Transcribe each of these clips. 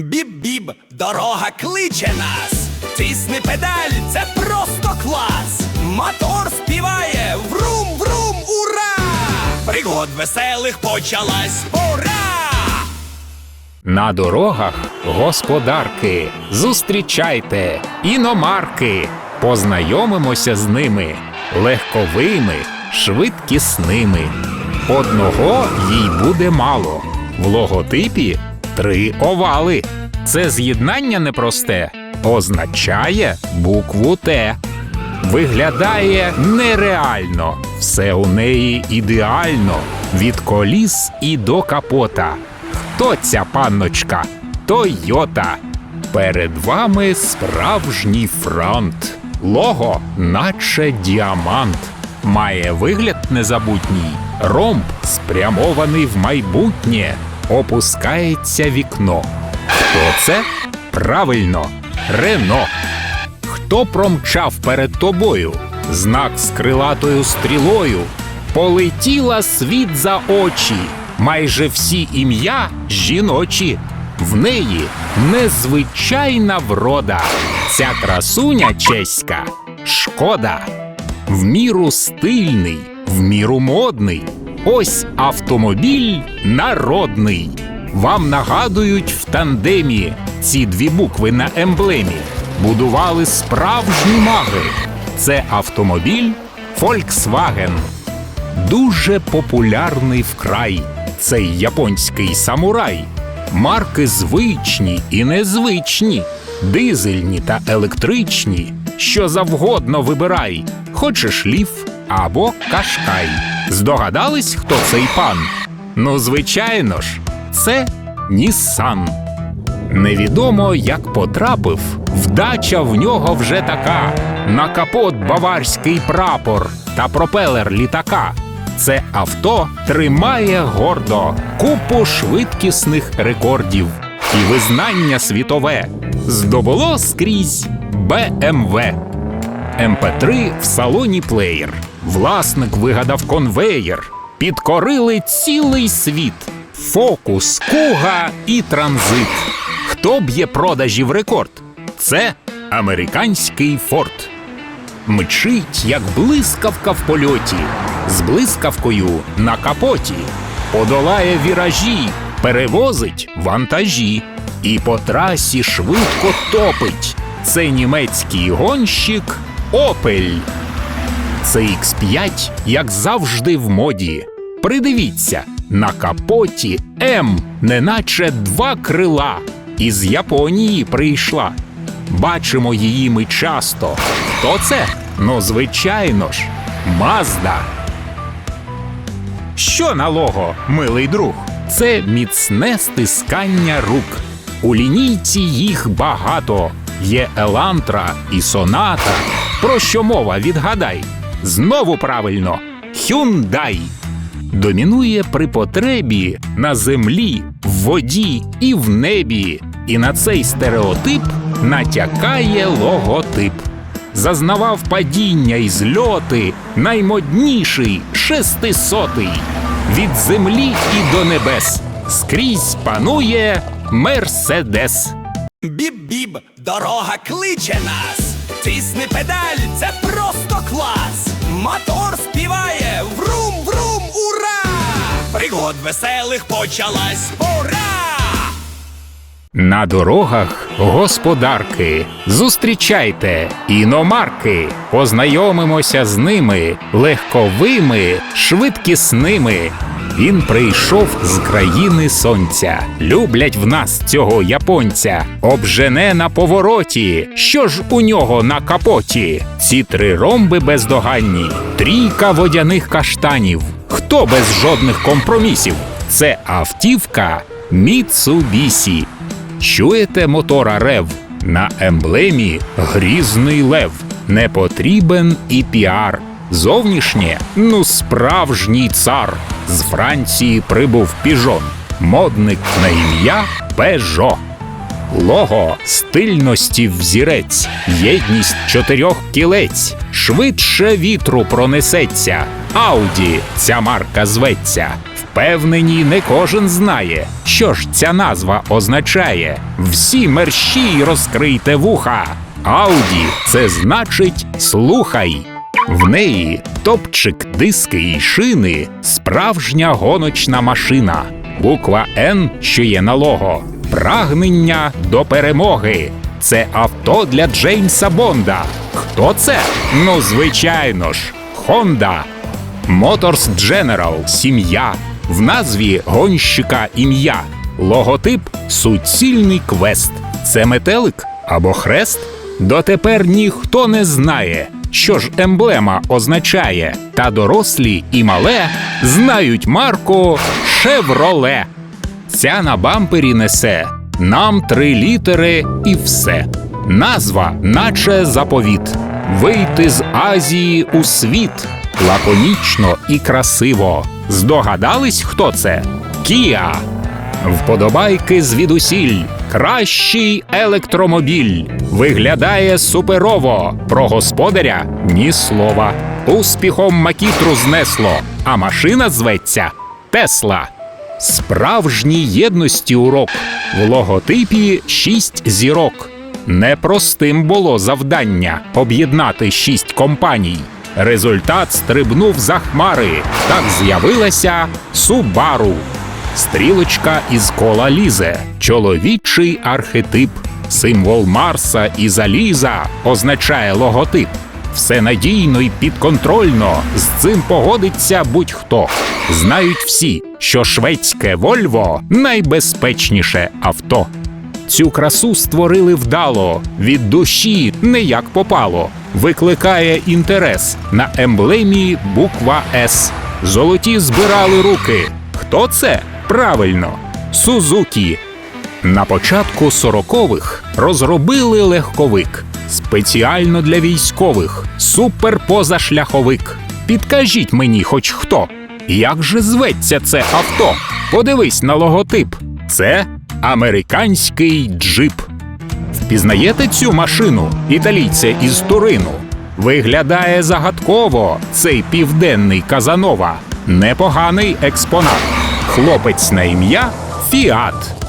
Біб-біб, дорога кличе нас. Тисни педаль, це просто клас. Мотор співає, врум, врум, ура! Пригод веселих почалась, ура! На дорогах господарки, зустрічайте іномарки, познайомимося з ними, легковими, швидкісними. Одного їй буде мало. В логотипі три овали. Це з'єднання непросте, означає букву Т. Виглядає нереально, все у неї ідеально, від коліс і до капота. Хто ця панночка? Тойота. Перед вами справжній фронт. Лого, наче діамант. Має вигляд незабутній. Ромб спрямований в майбутнє. Опускається вікно. Хто це? Правильно, Рено. Хто промчав перед тобою? Знак з крилатою стрілою. Полетіла світ за очі. Майже всі ім'я жіночі. В неї незвичайна врода. Ця красуня чеська шкода. В міру стильний, в міру модний. Ось автомобіль народний. Вам нагадують в тандемі ці дві букви на емблемі. Будували справжні маги. Це автомобіль Volkswagen. Дуже популярний вкрай цей японський самурай. Марки звичні і незвичні, дизельні та електричні. Що завгодно вибирай, хочеш ліф або кашкай. Здогадались, хто цей пан? Ну, звичайно ж, це Нісан. Невідомо, як потрапив, вдача в нього вже така. На капот баварський прапор та пропелер літака. Це авто тримає гордо купу швидкісних рекордів і визнання світове здобуло скрізь BMW. МП3 в салоні плеєр. Власник вигадав конвеєр. Підкорили цілий світ. Фокус, куга і транзит. Хто б'є продажів рекорд? Це американський форт. Мчить, як блискавка в польоті, з блискавкою на капоті, подолає віражі, перевозить вантажі і по трасі швидко топить. Це німецький гонщик Опель. Це X5, як завжди в моді. Придивіться, на капоті М, неначе два крила. Із Японії прийшла. Бачимо її ми часто. Хто це? Ну, звичайно ж, Мазда. Що на лого, милий друг? Це міцне стискання рук. У лінійці їх багато. Є Елантра і Соната. Про що мова відгадай? Знову правильно Hyundai. Домінує при потребі на землі, в воді і в небі. І на цей стереотип натякає логотип. Зазнавав падіння і зльоти наймодніший шестисотий. Від землі і до небес скрізь панує Мерседес. Біб-біб, дорога кличе нас. Тисни педаль, це просто клас. Мотор співає, врум, врум, ура! Пригод веселих почалась, ура! На дорогах господарки. Зустрічайте іномарки. Познайомимося з ними легковими, швидкісними. Він прийшов з країни сонця. Люблять в нас цього японця. Обжене на повороті. Що ж у нього на капоті? Ці три ромби бездоганні, трійка водяних каштанів. Хто без жодних компромісів? Це автівка Міцубісі. Чуєте мотора рев? На емблемі грізний лев. Не потрібен і піар. Зовнішнє ну справжній цар. З Франції прибув піжон. Модник на ім'я Пежо. Лого стильності взірець, єдність чотирьох кілець, швидше вітру пронесеться. Ауді ця марка зветься. Впевнені, не кожен знає, що ж ця назва означає. Всі мерщі й розкрийте вуха. Ауді це значить слухай. В неї топчик, диски і шини, справжня гоночна машина. Буква Н, що є на лого, прагнення до перемоги. Це авто для Джеймса Бонда. Хто це? Ну, звичайно ж, Honda. Motors General сім'я. В назві гонщика ім'я. Логотип суцільний квест. Це метелик або хрест? Дотепер ніхто не знає, що ж емблема означає. Та дорослі і мале знають марку Шевроле. Ця на бампері несе нам три літери і все. Назва, наче заповіт. Вийти з Азії у світ. Лаконічно і красиво. Здогадались, хто це? Кія. Вподобайки звідусіль. Кращий електромобіль. Виглядає суперово. Про господаря ні слова. Успіхом макітру знесло, а машина зветься Тесла. Справжній єдності урок. В логотипі шість зірок. Непростим було завдання об'єднати шість компаній. Результат стрибнув за хмари. Так з'явилася Субару. Стрілочка із кола лізе, чоловічий архетип, символ Марса і заліза означає логотип. Все надійно і підконтрольно. З цим погодиться будь-хто. Знають всі, що шведське Вольво найбезпечніше авто. Цю красу створили вдало, від душі не як попало. Викликає інтерес на емблемі буква С. Золоті збирали руки. Хто це? Правильно, Сузукі. На початку 40-х розробили легковик спеціально для військових, суперпозашляховик. Підкажіть мені, хоч хто. Як же зветься це авто? Подивись на логотип. Це американський джип. Впізнаєте цю машину італійця із Турину? Виглядає загадково цей південний Казанова. Непоганий експонат. Хлопець на ім'я Фіат.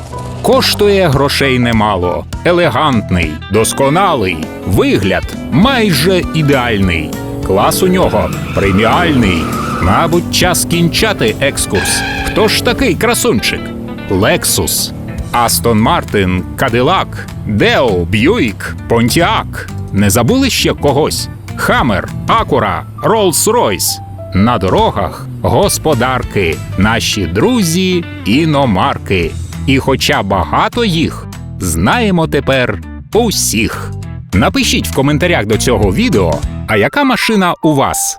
Коштує грошей немало, елегантний, досконалий, вигляд майже ідеальний. Клас у нього преміальний. Мабуть, час кінчати екскурс. Хто ж такий красунчик? Лексус, Астон Мартин, Кадилак, Део, Б'юік, Понтіак. Не забули ще когось? Хаммер, Акура, Роллс-Ройс. На дорогах господарки, наші друзі, іномарки. І хоча багато їх, знаємо тепер усіх. Напишіть в коментарях до цього відео, а яка машина у вас?